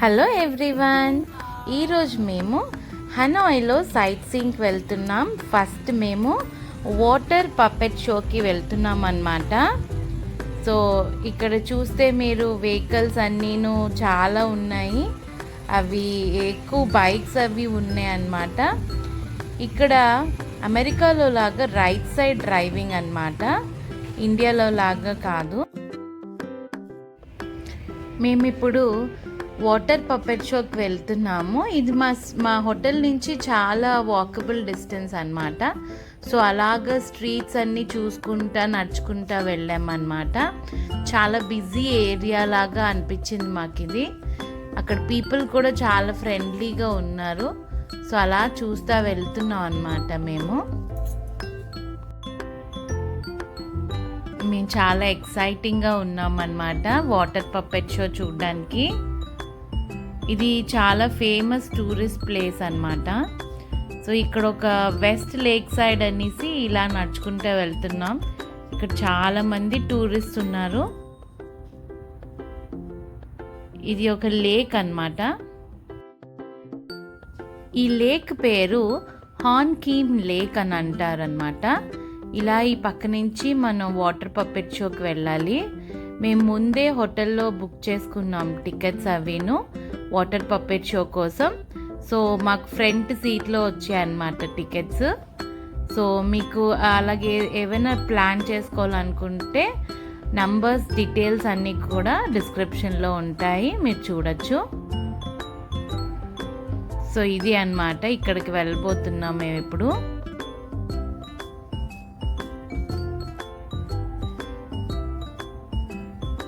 Hello everyone ఈరోజు మేము హనాయ్లో site సీయింగ్కి వెళ్తున్నాం. ఫస్ట్ మేము వాటర్ పపెట్ షోకి వెళ్తున్నాం అన్నమాట. సో ఇక్కడ చూస్తే మీరు వెహికల్స్ అన్నీను చాలా ఉన్నాయి. అవి ఎక్కువ బైక్స్ అవి ఉన్నాయి అన్నమాట. ఇక్కడ అమెరికాలో లాగా రైట్ సైడ్ డ్రైవింగ్ అన్నమాట. ఇండియాలో లాగా కాదు. మేము ఇప్పుడు వాటర్ పప్పెట్ షోకి వెళ్తున్నాము. ఇది మా మా హోటల్ నుంచి చాలా వాకబుల్ డిస్టెన్స్ అనమాట సో అలాగ స్ట్రీట్స్ అన్నీ చూసుకుంటా నడుచుకుంటా వెళ్ళామన్నమాట. చాలా బిజీ ఏరియా లాగా అనిపించింది మాకు ఇది అక్కడ పీపుల్ కూడా చాలా ఫ్రెండ్లీగా ఉన్నారు. సో అలా చూస్తూ వెళ్తున్నాం అన్నమాట మేము. మేము చాలా ఎక్సైటింగ్గా ఉన్నామన్నమాట వాటర్ పప్పెట్ షో చూడడానికి. ఇది చాలా ఫేమస్ టూరిస్ట్ ప్లేస్ అన్నమాట. సో ఇక్కడ ఒక వెస్ట్ లేక్ సైడ్ అనేసి ఇలా నడుచుకుంటూ వెళ్తున్నాం. ఇక్కడ చాలామంది టూరిస్ట్ ఉన్నారు. ఇది ఒక లేక్ అన్నమాట. ఈ లేక్ పేరు హాన్ కీమ్ లేక్ అని అంటారనమాట ఇలా ఈ పక్క నుంచి మనం వాటర్ పప్పెట్ షోకి వెళ్ళాలి. మేము ముందే హోటల్లో బుక్ చేసుకున్నాం టికెట్స్ అవిను. వాటర్ పప్పెట్ షో కోసం. సో మాకు ఫ్రంట్ సీట్లో వచ్చాయన్నమాట టికెట్స్. సో మీకు అలాగే ఏమైనా ప్లాన్ చేసుకోవాలనుకుంటే నంబర్స్ డీటెయిల్స్ అన్నీ కూడా డిస్క్రిప్షన్లో ఉంటాయి. మీరు చూడొచ్చు. సో ఇది అన్నమాట. ఇక్కడికి వెళ్ళబోతున్నాం మేము ఇప్పుడు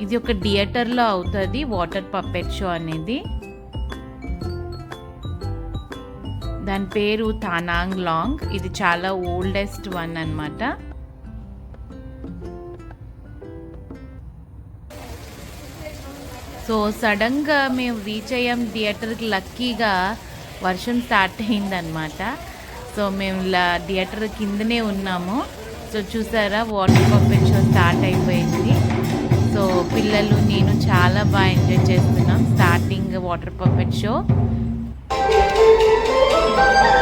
ఇది ఒక థియేటర్లో అవుతుంది వాటర్ పప్పెట్ షో అనేది. దాని పేరు తానాంగ్ లాంగ్ ఇది చాలా ఓల్డెస్ట్ వన్ అన్నమాట. సో సడన్గా మేము రీచ్ అయ్యాం థియేటర్కి లక్కీగా వర్షం స్టార్ట్ అయిందనమాట సో మేము ఇలా థియేటర్ కిందనే ఉన్నాము. సో చూసారా వాటర్ పప్పెట్ షో స్టార్ట్ అయిపోయింది. సో పిల్లలు నేను చాలా బాగా ఎంజాయ్ చేస్తున్నాం. Starting water puppet show Thank you.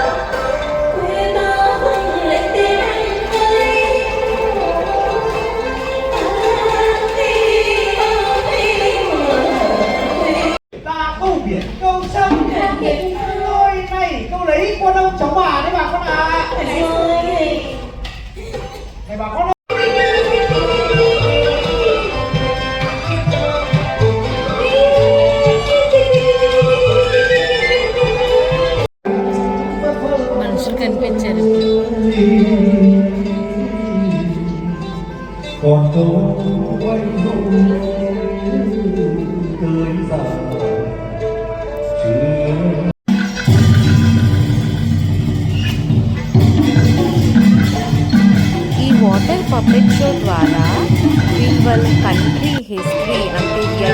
Còn tôi quay đôi tươi giờ chưa ఈ వాటర్ పపెట్ షో ద్వారా వీళ్ళ కంట్రీ హిస్టరీ అంటే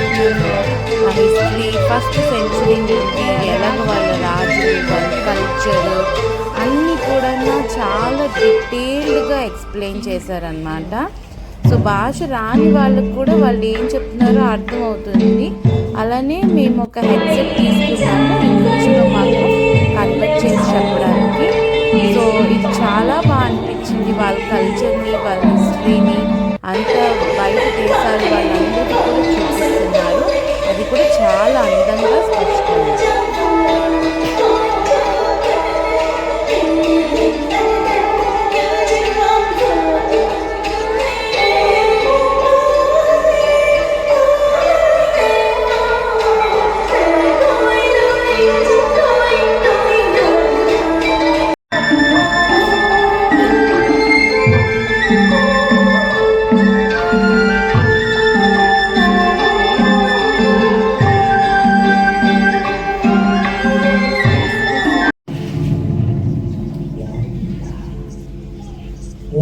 ఆ హిస్టరీ ఫస్ట్ సెంచరీ నుండి ఎలాగ వాళ్ళ రాజు వాళ్ళ కల్చర్ అన్నీ కూడా చాలా డీటెయిల్డ్గా ఎక్స్ప్లెయిన్ చేశారనమాట సో భాష రాని వాళ్ళకు కూడా వాళ్ళు ఏం చెప్తున్నారో అర్థమవుతుంది. అలానే మేము ఒక హెడ్సెట్ తీసుకున్నాము. ఇంగ్లీష్లో మాకు కన్వర్ట్ చేసి చెప్పడానికి. సో ఇది చాలా బాగా అనిపించింది వాళ్ళ కల్చర్ని వాళ్ళ హిస్టరీని అంత బయట దేశాలు వాళ్ళందరూ కూడా చూపిస్తారు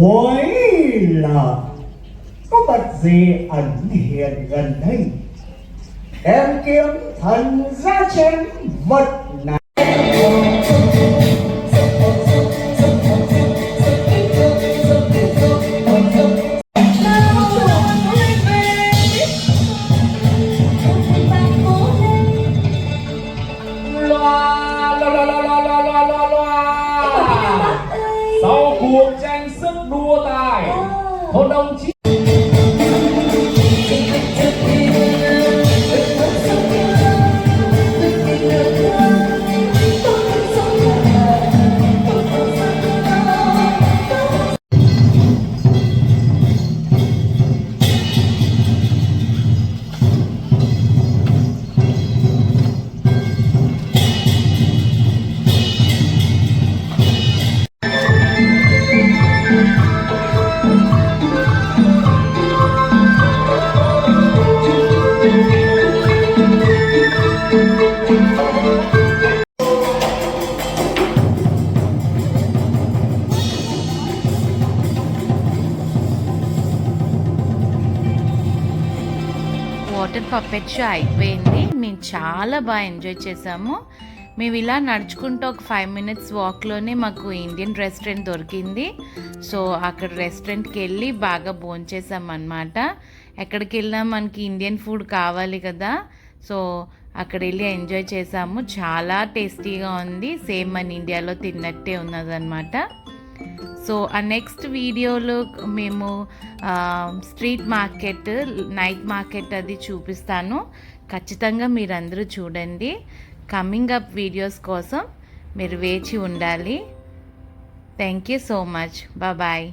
Cuối là, có vật gì ẩn hiện gần đây? Em kiếm thần ra chém vật হওয়া উচিত వాటర్ పప్పెట్ షో అయిపోయింది. మేము చాలా బాగా ఎంజాయ్ చేసాము. మేము ఇలా నడుచుకుంటూ ఒక ఫైవ్ మినిట్స్ వాక్లోనే మాకు ఇండియన్ రెస్టారెంట్ దొరికింది. సో అక్కడ రెస్టారెంట్కి వెళ్ళి బాగా భోంచేసాం అనమాట ఎక్కడికి వెళ్ళినా మనకి ఇండియన్ ఫుడ్ కావాలి కదా. సో అక్కడ వెళ్ళి ఎంజాయ్ చేసాము. చాలా టేస్టీగా ఉంది. సేమ్ మన ఇండియాలో తిన్నట్టే ఉన్నదన్నమాట. సో ఆ నెక్స్ట్ వీడియోలో మేము స్ట్రీట్ మార్కెట్ నైట్ మార్కెట్ అది చూపిస్తాను. ఖచ్చితంగా మీరందరూ చూడండి. కమింగ్ అప్ వీడియోస్ కోసం మీరు వేచి ఉండాలి. Thank you so much bye